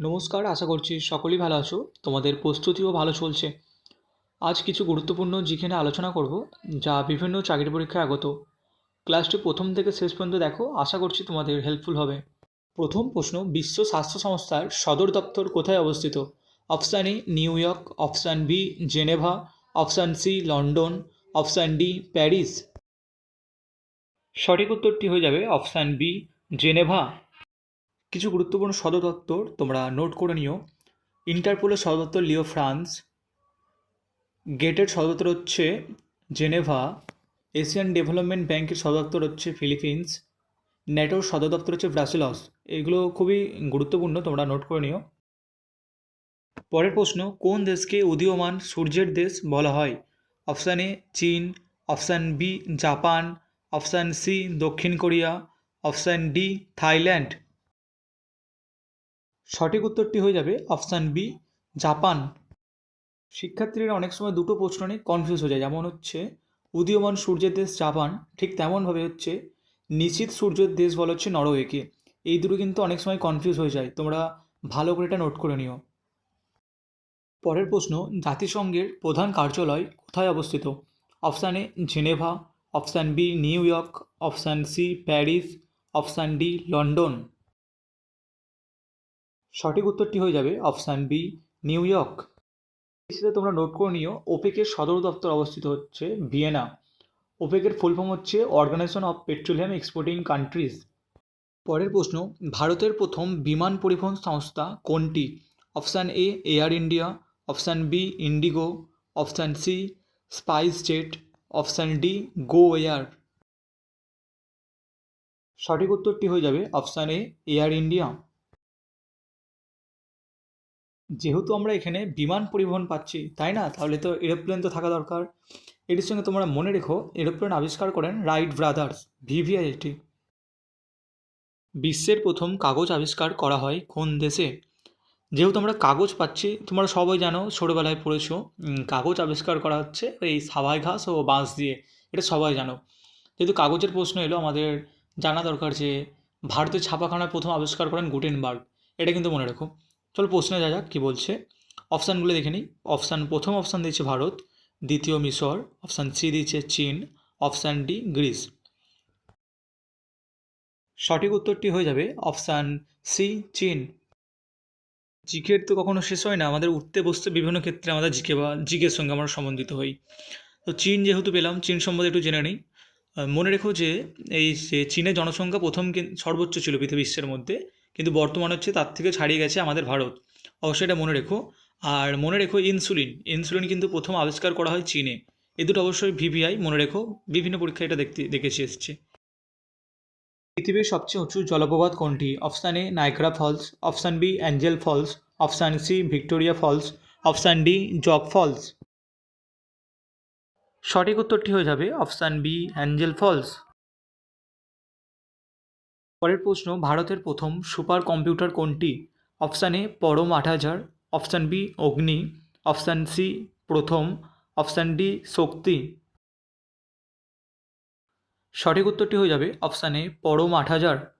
নমস্কার, আশা করছি সকলেই ভালো আছো। তোমাদের প্রস্তুতিও ভালো চলছে। আজ কিছু গুরুত্বপূর্ণ যেখানে আলোচনা করব, যা বিভিন্ন চাকরি পরীক্ষায় আগত। ক্লাসটি প্রথম থেকে শেষ পর্যন্ত দেখো, আশা করছি তোমাদের হেল্পফুল হবে। প্রথম প্রশ্ন, বিশ্ব স্বাস্থ্য সংস্থার সদর দপ্তর কোথায় অবস্থিত? Option A, New York, option B, Geneva, option C, London, option D, Paris. সঠিক উত্তরটি হয়ে যাবে অপশান বি, জেনেভা। কিছু গুরুত্বপূর্ণ সদর দপ্তর তোমরা নোট করে নিও। ইন্টারপোলের সদর লিও ফ্রান্স। গেটের সদর হচ্ছে জেনেভা। এশিয়ান ডেভেলপমেন্ট ব্যাংকের সদর দপ্তর হচ্ছে ফিলিপিন্স ন্যাটোর সদর দপ্তর হচ্ছে ব্রাসেলস এগুলো খুবই গুরুত্বপূর্ণ, তোমরা নোট করে নিও। পরের প্রশ্ন, কোন দেশকে উদীয়মান সূর্যের দেশ বলা হয়? অপশান এ চীন। Option B Japan. Option C দক্ষিণ কোরিয়া। Option D Thailand. সঠিক উত্তরটি হয়ে যাবে অপশান বি, জাপান। শিক্ষার্থীরা অনেক সময় দুটো প্রশ্ন নিয়ে কনফিউজ হয়ে যায়। যেমন হচ্ছে, উদীয়মান সূর্যের দেশ জাপান। ঠিক তেমনভাবে হচ্ছে, নিশ্চিত সূর্যের দেশ বলা হচ্ছে নরওয়েকে। এই দুটো কিন্তু অনেক সময় কনফিউজ হয়ে যায়। তোমরা ভালো করে এটা নোট করে নিও। পরের প্রশ্ন, জাতিসংঘের প্রধান কার্যালয় কোথায় অবস্থিত? Option A, Geneva. Option B, New York. Option C, Paris. Option D, London. সঠিক উত্তরটি হয়ে যাবে অপশান বি, নিউ ইয়র্ক। সেটা তোমরা নোট করে নিও ওপেকের সদর দপ্তর অবস্থিত হচ্ছে ভিয়েনা। ওপেকের ফুল ফর্ম হচ্ছে organisation of petroleum exporting countries পরের প্রশ্ন, ভারতের প্রথম বিমান পরিবহন সংস্থা কোনটি? Option A, Air India, option B, IndiGo, option C, SpiceJet, option D, Go Air. সঠিক উত্তরটি হয়ে যাবে অপশান এ, এয়ার ইন্ডিয়া। যেহেতু আমরা এখানে বিমান পরিবহন পাচ্ছি, তাই না? তাহলে তো এরোপ্লেন তো থাকা দরকার। এটির সঙ্গে তোমরা মনে রেখো এরোপ্লেন আবিষ্কার করেন রাইট ব্রাদার্স ভিভিআই এটি বিশ্বের প্রথম কাগজ আবিষ্কার করা হয় কোন দেশে? যেহেতু আমরা কাগজ পাচ্ছি, তোমরা সবাই জানো, ছোটোবেলায় পড়েছো কাগজ আবিষ্কার করা হচ্ছে এই সাবাই ঘাস ও বাঁশ দিয়ে, এটা সবাই জানো। যেহেতু কাগজের প্রশ্ন এলো, আমাদের জানা দরকার যে, ভারতের ছাপাখানা প্রথম আবিষ্কার করেন গুটেনবার্গ, এটা কিন্তু মনে রেখো। চলো প্রশ্নে যা যাক, কী বলছে? অপশানগুলো দেখে নিই। অপশান প্রথম অপশান দিয়েছে ভারত, দ্বিতীয় মিশর, অপশান সি দিয়েছে চীন, অপশান ডি গ্রিস। সঠিক উত্তরটি হয়ে যাবে অপশান সি চীন। জিকের তো কখনো শেষ হয় না, আমাদের উঠতে বসতে বিভিন্ন ক্ষেত্রে আমাদের জিকে বা জিকের সঙ্গে আমরা সম্বন্ধিত হই। তো চীন যেহেতু পেলাম, চীন সম্বন্ধে একটু জেনে নিই। মনে রেখো যে এই চীনের জনসংখ্যা প্রথম সর্বোচ্চ ছিল পৃথিবী বিশ্বের মধ্যে। কিন্তু বর্তমান হচ্ছে তার থেকে ছাড়িয়ে গেছে আমাদের ভারত। অবশ্যই এটা মনে রেখো। আর মনে রেখো ইনসুলিন। ইনসুলিন কিন্তু প্রথম আবিষ্কার করা হয় চীনে। এ দুটো অবশ্যই ভিভিআই, মনে রেখো, বিভিন্ন পরীক্ষায় এটা দেখতে, দেখেছি এসছে। পৃথিবীর সবচেয়ে উঁচু জলপ্রপাত কোনটি? Option A Niagara Falls, option B, Angel Falls, option C, Victoria Falls, option D Jog Falls. সঠিক উত্তরটি হয়ে যাবে অপশান বি, অ্যাঞ্জেল ফলস। পরের প্রশ্ন, ভারতের প্রথম সুপার কম্পিউটার কোনটি? অপশান এ, পরম আট হাজার। Option B, Agni. Option C, Pratham. Option D, Shakti. সঠিক উত্তরটি হয়ে যাবে অপশান এ, পরম আট হাজার।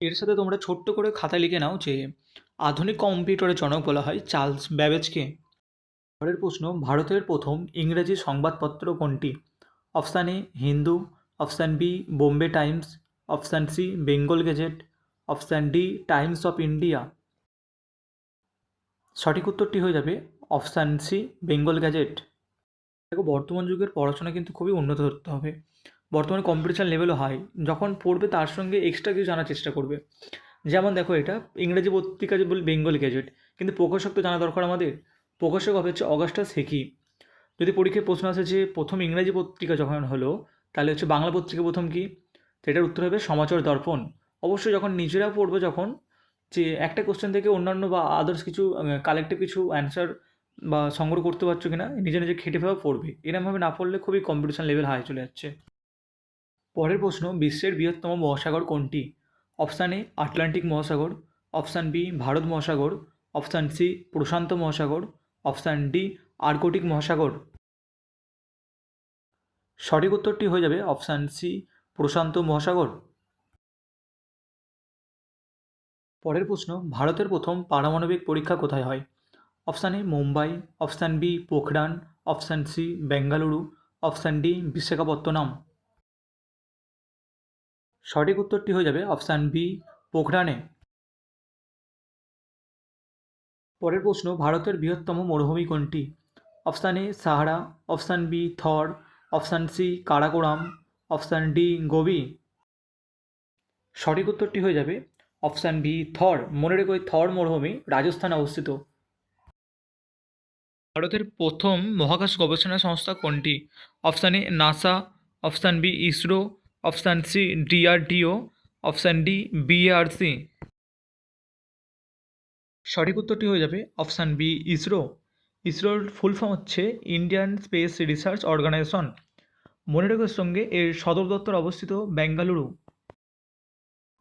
এর সাথে তোমরা ছোট্ট করে খাতা লিখে নাও যে, আধুনিক কম্পিউটারের জনক বলা হয় চার্লস ব্যাবেজকে। পরের প্রশ্ন, ভারতের প্রথম ইংরেজি সংবাদপত্র কোনটি? Option A, Hindu. Option B, Bombay Times. Option C Bengal gazette option D Times of India সঠিক উত্তরটি হয়ে যাবে অপশান সি বেঙ্গল গ্যাজেট দেখো, বর্তমান যুগের পড়াশোনা কিন্তু খুবই উন্নত করতে হবে। বর্তমানে কম্পিটিশান লেভেলও হাই যখন পড়বে তার সঙ্গে এক্সট্রা কিছু জানার চেষ্টা করবে। যেমন দেখো, এটা ইংরেজি পত্রিকা যে বলি বেঙ্গল গ্যাজেট কিন্তু প্রকাশক তো জানা দরকার আমাদের। প্রকাশক হবে হচ্ছে অগাস্টাস হেকি যদি পরীক্ষায় প্রশ্ন আসে যে, প্রথম ইংরেজি পত্রিকা যখন হলো, তাহলে হচ্ছে বাংলা পত্রিকা প্রথম কি? তো এটার উত্তর হবে সমাচার দর্পণ। অবশ্যই যখন নিজেরা পড়বে যখন, যে একটা কোশ্চেন থেকে অন্যান্য বা আদার্স কিছু কালেক্টিভ কিছু অ্যান্সার বা সংগ্রহ করতে পারছ কিনা, নিজে নিজে খেটে ফেলা পড়বে। এরমভাবে না পড়লে খুবই কম্পিটিশন লেভেল হাই চলে যাচ্ছে। পরের প্রশ্ন, বিশ্বের বৃহত্তম মহাসাগর কোনটি? অপশান এ আটলান্টিক মহাসাগর অপশান বি ভারত মহাসাগর অপশান সি প্রশান্ত মহাসাগর অপশান ডি আর্কটিক মহাসাগর। সঠিক উত্তরটি হয়ে যাবে অপশান সি প্রশান্ত মহাসাগর। পরের প্রশ্ন, ভারতের প্রথম পারমাণবিক পরীক্ষা কোথায় হয়? Option A, Mumbai, option B, Pokhran, option C, Bengaluru, option D, Visakhapatnam. সঠিক উত্তরটি হয়ে যাবে অপশান বি, পোখরানে। পরের প্রশ্ন, ভারতের বৃহত্তম মরুভূমি কোনটি? Option A, Sahara, option B, Thar, option C, Karakoram option D Gobi সঠিক উত্তরটি হয়ে যাবে অপশান বি থর। মনে রেখো থর মরুভূমি রাজস্থানে অবস্থিত। ভারতের প্রথম মহাকাশ গবেষণা সংস্থা কোনটি? Option A NASA, option B ISRO, option C DRDO, option D BRC. সঠিক উত্তরটি হয়ে যাবে অপশান বি ইসরো। ইসরোর ফুল ফর্ম হচ্ছে ইন্ডিয়ান স্পেস রিসার্চ অর্গানাইজেশন। মনে রেখোর সঙ্গে এর সদর দপ্তর অবস্থিত বেঙ্গালুরু।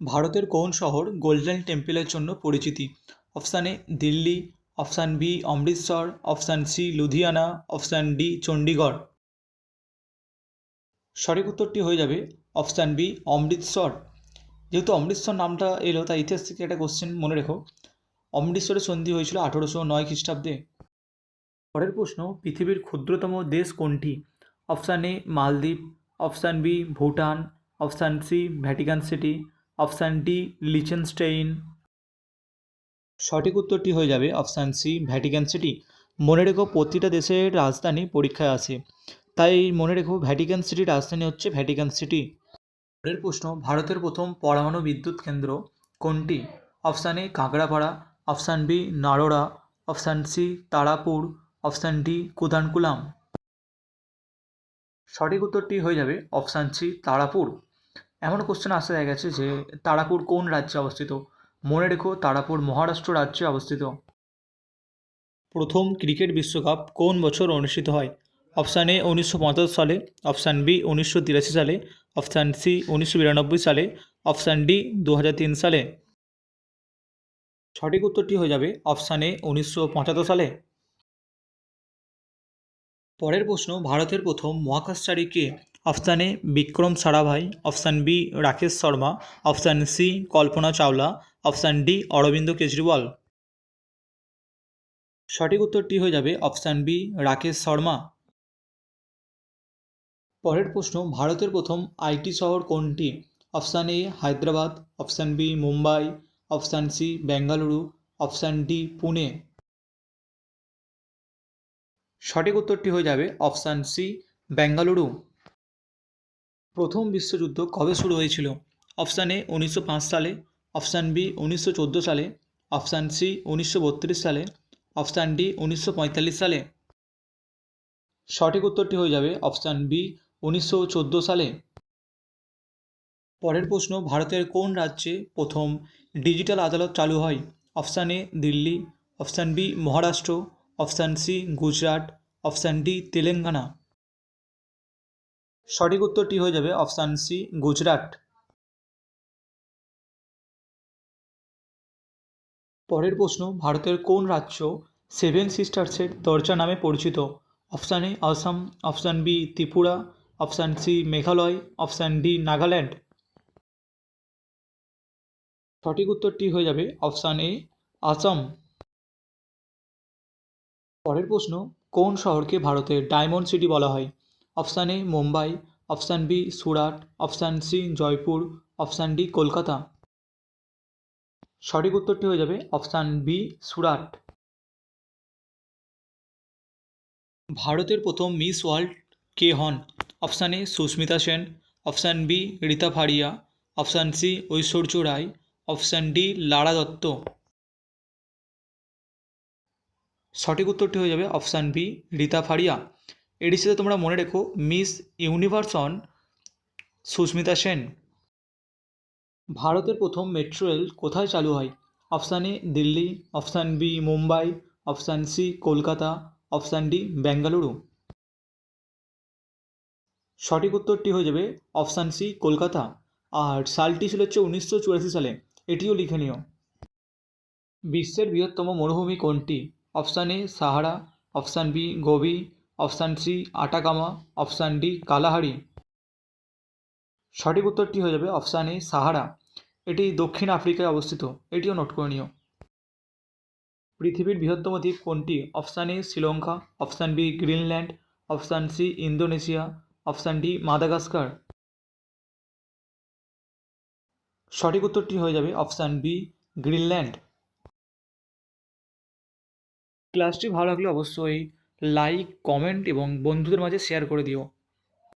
ভারতের কোন শহর গোল্ডেন টেম্পলের জন্য পরিচিতি? Option A, Delhi, option B, Amritsar, option C, Ludhiana, option D Chandigarh সঠিক উত্তরটি হয়ে যাবে অপশান বি, অমৃতসর। যেহেতু অমৃতসর নামটা এলো, তাই ইতিহাস থেকে একটা কোশ্চেন মনে রেখো। অমৃতসরের সন্ধি হয়েছিল আঠেরোশো নয় খ্রিস্টাব্দে। পরের প্রশ্ন, পৃথিবীর ক্ষুদ্রতম দেশ কোনটি? Option A Maldives, option B Bhutan, option C Vatican city, option D Liechtenstein. সঠিক উত্তরটি হয়ে যাবে অপশান সি ভ্যাটিকান সিটি। মনে রেখো প্রতিটা দেশের রাজধানী পরীক্ষায় আসে তাই মনে রেখো ভ্যাটিকান সিটির রাজধানী হচ্ছে ভ্যাটিকান সিটি। পরের প্রশ্ন, ভারতের প্রথম পরমাণু বিদ্যুৎ কেন্দ্র কোনটি? Option A Kakrapar, option B Naroda, option C Tarapur, option D Kudankulam. সঠিক উত্তরটি হয়ে যাবে অপশান সি তারাপুর। এমন কোশ্চেন আসতে দেখা গেছে যে তারাপুর কোন রাজ্যে অবস্থিত? মনে রেখো, তারাপুর মহারাষ্ট্র রাজ্যে অবস্থিত। প্রথম ক্রিকেট বিশ্বকাপ কোন বছর অনুষ্ঠিত হয়? অপশান এ উনিশশো পঁচাত্তর সালে অপশান বি উনিশশো তিরাশি সালে অপশান সি উনিশশো বিরানব্বই সালে অপশান ডি দু হাজার তিন সালে। সঠিক উত্তরটি হয়ে যাবে অপশান এ উনিশশো পঁচাত্তর সালে। পরের প্রশ্ন, ভারতের প্রথম মহাকাশচারী কে? Option A, Vikram Sarabhai, option B, Rakesh Sharma, option C, Kalpana Chawla, option D, Arvind Kejriwal. সঠিক উত্তরটি হয়ে যাবে অপশান বি, রাকেশ শর্মা। পরের প্রশ্ন, ভারতের প্রথম আইটি শহর কোনটি? Option A, Hyderabad, option B, Mumbai, option C, Bengaluru, option D, Pune. সঠিক উত্তরটি হয়ে যাবে অপশান সি, বেঙ্গালুরু। প্রথম বিশ্বযুদ্ধ কবে শুরু হয়েছিল? অপশান এ, উনিশশো পাঁচ সালে। অপশান বি, উনিশশো চোদ্দ সালে। অপশান সি, উনিশশো বত্রিশ সালে। অপশান ডি, উনিশশো পঁয়তাল্লিশ সালে। সঠিক উত্তরটি হয়ে যাবে অপশান বি, উনিশশো চোদ্দ সালে। পরের প্রশ্ন, ভারতের কোন রাজ্যে প্রথম ডিজিটাল আদালত চালু হয়? Option A, Delhi. Option B, Maharashtra. Option C, Gujarat. Option D, Telangana. সঠিক উত্তরটি হয়ে যাবে অপশান সি, গুজরাট। পরের প্রশ্ন, ভারতের কোন রাজ্য সেভেন সিস্টার্সের দরজা নামে পরিচিত? Option A, Assam. Option B, Tripura. Option C, Meghalaya. Option D, Nagaland. সঠিক উত্তরটি হয়ে যাবে অপশান এ, আসাম। পরের প্রশ্ন, কোন শহরকে ভারতের ডায়মন্ড সিটি বলা হয়? Option A, Mumbai, option B, Surat, option C, Jaipur, option D, Kolkata. সঠিক উত্তরটি হয়ে যাবে অপশান বি, সুরাট। ভারতের প্রথম মিস ওয়ার্ল্ড কে হন? Option A, Sushmita Sen, option B, Reita Faria, option C, Aishwarya Rai, option D, Lara Dutta. সঠিক উত্তরটি হয়ে যাবে অপশান বি, রীতা ফাড়িয়া এটির সাথে তোমরা মনে রেখো, Miss Universe on Sushmita Sen. ভারতের প্রথম মেট্রো রেল কোথায় চালু হয়? Option A, Delhi, option B, Mumbai, option C, Kolkata, option D, Bengaluru. সঠিক উত্তরটি হয়ে যাবে অপশান সি, কলকাতা। আর সালটি ছিল হচ্ছে উনিশশো চুরাশি সালে। এটিও লিখে নিও। বিশ্বের বৃহত্তম মরুভূমি কোনটি? Option A Sahara, option B Gobi option C Atacama, option D Kalahari. সঠিক উত্তরটি হয়ে যাবে অপশান এ সাহারা। এটি দক্ষিণ আফ্রিকায় অবস্থিত। এটিও নোট করে নিও। পৃথিবীর বৃহত্তম দ্বীপ কোনটি? Option A Sri Lanka, option B Greenland, option C Indonesia, option D Madagascar. সঠিক উত্তরটি হয়ে যাবে অপশান বি গ্রিনল্যান্ড। ক্লাসটি ভালো লাগলে অবশ্যই লাইক কমেন্ট এবং বন্ধুদের মাঝে শেয়ার করে দিও।